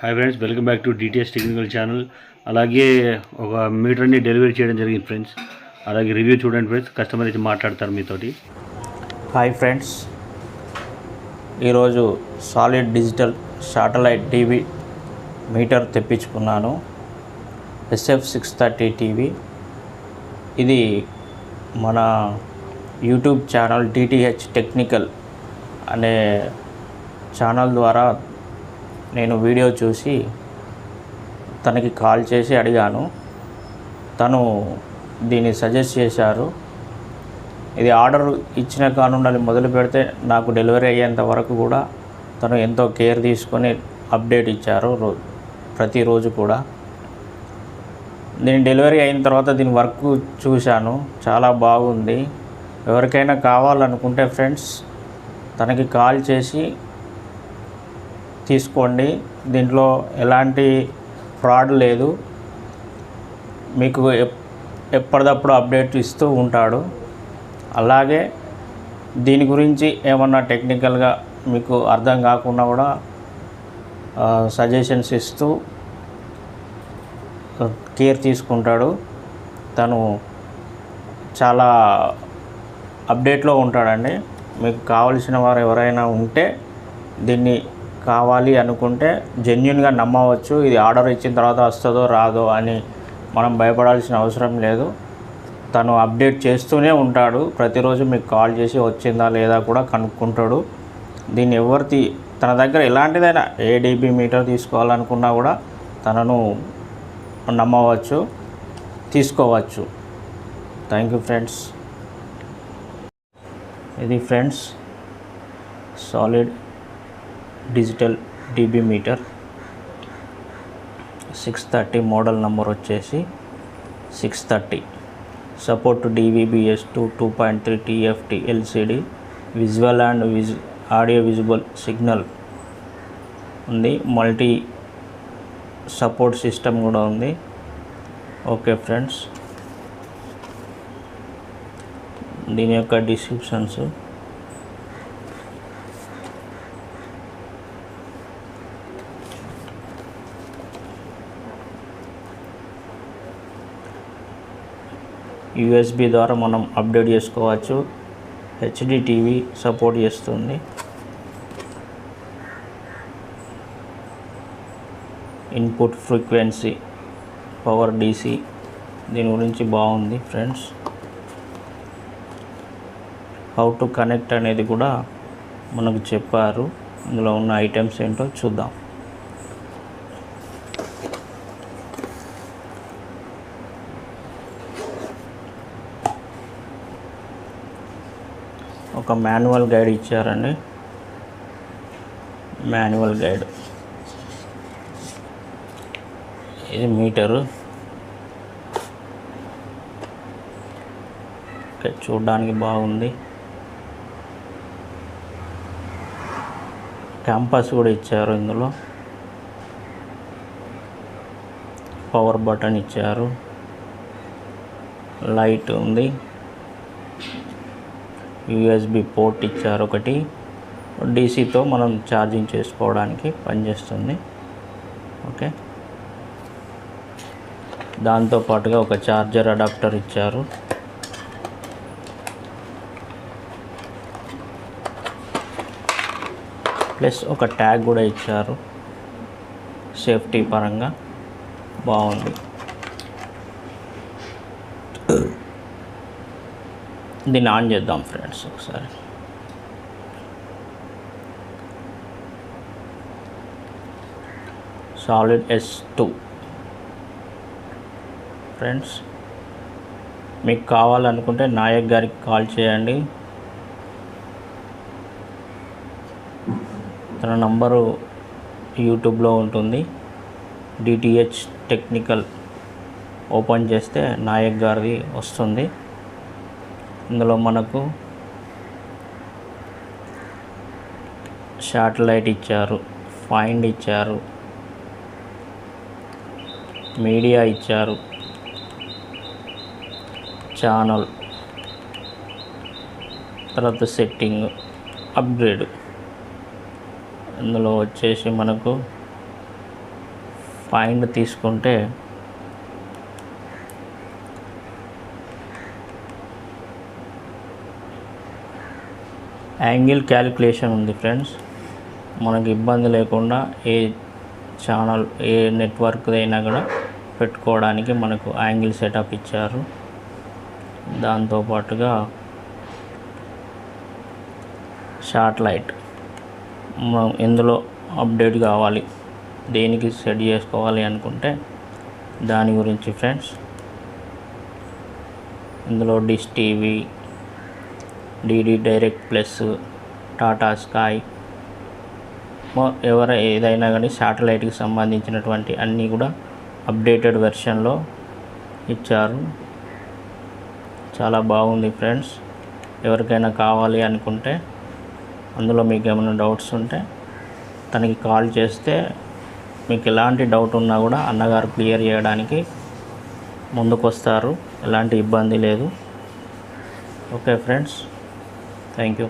Hi friends welcome back to DTS technical channel అలాగే ఒక మీటర్ని delivery చేయడం జరిగింది ఫ్రెండ్స్ అలాగే రివ్యూ చూడండి ఫ్రెండ్స్ కస్టమర్ అయితే మాట్లాడతారు మీతోటి. హాయ్ ఫ్రెండ్స్ ఈరోజు solid digital satellite TV meter తెప్పించుకున్నాను. ఎస్ఎఫ్ సిక్స్ థర్టీ టీవీ ఇది మన యూట్యూబ్ ఛానల్ డిటిహెచ్ టెక్నికల్ అనే ఛానల్ ద్వారా నేను వీడియో చూసి తనకి కాల్ చేసి అడిగాను. తను దీన్ని సజెస్ట్ చేశారు. ఇది ఆర్డర్ ఇచ్చిన కానుండాలి మొదలు పెడితే నాకు డెలివరీ అయ్యేంత వరకు కూడా తను ఎంతో కేర్ తీసుకొని అప్డేట్ ఇచ్చారు రో ప్రతిరోజు కూడా. దీని డెలివరీ అయిన తర్వాత దీని వర్క్ చూశాను. చాలా బాగుంది. ఎవరికైనా కావాలనుకుంటే ఫ్రెండ్స్ తనకి కాల్ చేసి తీసుకోండి. దీంట్లో ఎలాంటి ఫ్రాడ్ లేదు. మీకు ఎప్ అప్డేట్ ఇస్తూ ఉంటాడు. అలాగే దీని గురించి ఏమన్నా టెక్నికల్గా మీకు అర్థం కాకుండా కూడా సజెషన్స్ ఇస్తూ కేర్ తీసుకుంటాడు. తను చాలా అప్డేట్లో ఉంటాడండి. మీకు కావలసిన వారు ఎవరైనా ఉంటే దీన్ని కావాలి అనుకుంటే జెన్యున్గా నమ్మవచ్చు. ఇది ఆర్డర్ ఇచ్చిన తర్వాత వస్తుందో రాదో అని మనం భయపడాల్సిన అవసరం లేదు. తను అప్డేట్ చేస్తూనే ఉంటాడు. ప్రతిరోజు మీకు కాల్ చేసి వచ్చిందా లేదా కూడా కనుక్కుంటాడు. దీన్ని ఎవరిది తన దగ్గర ఎలాంటిదైనా ఏ డీబీ మీటర్ తీసుకోవాలనుకున్నా కూడా తనను నమ్మవచ్చు తీసుకోవచ్చు. థ్యాంక్ యూ ఫ్రెండ్స్ ఇది friends solid digital DB meter. Six thirty model number వచ్చేసి six thirty. Support DVBS two two point three TFT LCD. Visual and viz audio visual signal ఉంది. మల్టీ సపోర్ట్ సిస్టమ్ కూడా ఉంది. Okay friends. దీని యొక్క descriptions. USB ద్వారా మనం update చేసుకోవచ్చు. HD TV support చేస్తుంది. ఇన్పుట్ ఫ్రీక్వెన్సీ పవర్ డీసీ దీని గురించి బాగుంది ఫ్రెండ్స్. హౌ టు కనెక్ట్ అనేది కూడా మనకు చెప్పారు. ఇందులో ఉన్న ఐటమ్స్ ఏంటో చూద్దాం. ఒక మాన్యువల్ గైడ్ ఇచ్చారండి. Manual guide. ఇది మీటరు. చూడడానికి బాగుంది. క్యాంపస్ కూడా ఇచ్చారు ఇందులో. పవర్ బటన్ ఇచ్చారు. లైట్ ఉంది. యూఎస్బి పోర్ట్ ఇచ్చారు ఒకటి. డీసీతో మనం ఛార్జింగ్ చేసుకోవడానికి పనిచేస్తుంది. ఓకే. దాంతో పాటుగా ఒక ఛార్జర్ అడాప్టర్ ఇచ్చారు. ప్లస్ ఒక ట్యాగ్ కూడా ఇచ్చారు. సేఫ్టీ పరంగా బాగుంది. దీన్ని ఆన్ చేద్దాం ఫ్రెండ్స్ ఒకసారి. సాలిడ్ ఎస్ టూ ఫ్రెండ్స్ మీకు కావాలనుకుంటే నాయక్ గారికి కాల్ చేయండి. తన నంబరు యూట్యూబ్లో ఉంటుంది. డిటిహెచ్ టెక్నికల్ ఓపెన్ చేస్తే నాయక్ గారిది వస్తుంది. ఇందులో మనకు శాటిలైట్ ఇచ్చారు ఫైండ్ ఇచ్చారు మీడియా ఇచ్చారు ఛానల్ తర్వాత సెట్టింగ్ అప్గ్రేడ్. ఇందులో వచ్చేసి మనకు ఫైండ్ తీసుకుంటే యాంగిల్ క్యాలిక్యులేషన్ ఉంది ఫ్రెండ్స్. మనకి ఇబ్బంది లేకుండా ఏ ఛానల్ ఏ నెట్వర్క్ అయినా కూడా పెట్టుకోవడానికి మనకు యాంగిల్ సెటప్ ఇచ్చారు. దాంతోపాటుగా షార్ట్ లైట్ మనం ఎందులో అప్డేట్ కావాలి దేనికి సెట్ చేసుకోవాలి అనుకుంటే దాని గురించి ఫ్రెండ్స్. ఇందులో Dish TV DD Direct Plus Tata Sky ఎవరు ఎవర ఏదైనా కానీ శాటిలైట్కి సంబంధించినటువంటి అన్నీ కూడా అప్డేటెడ్ వెర్షన్లో ఇచ్చారు. చాలా బాగుంది ఫ్రెండ్స్ ఎవరికైనా కావాలి అనుకుంటే అందులో మీకు ఏమైనా డౌట్స్ ఉంటే తనకి కాల్ చేస్తే మీకు ఎలాంటి డౌట్ ఉన్నా కూడా అన్నగారు క్లియర్ చేయడానికి ముందుకు వస్తారు ఎలాంటి ఇబ్బంది లేదు. Okay friends thank you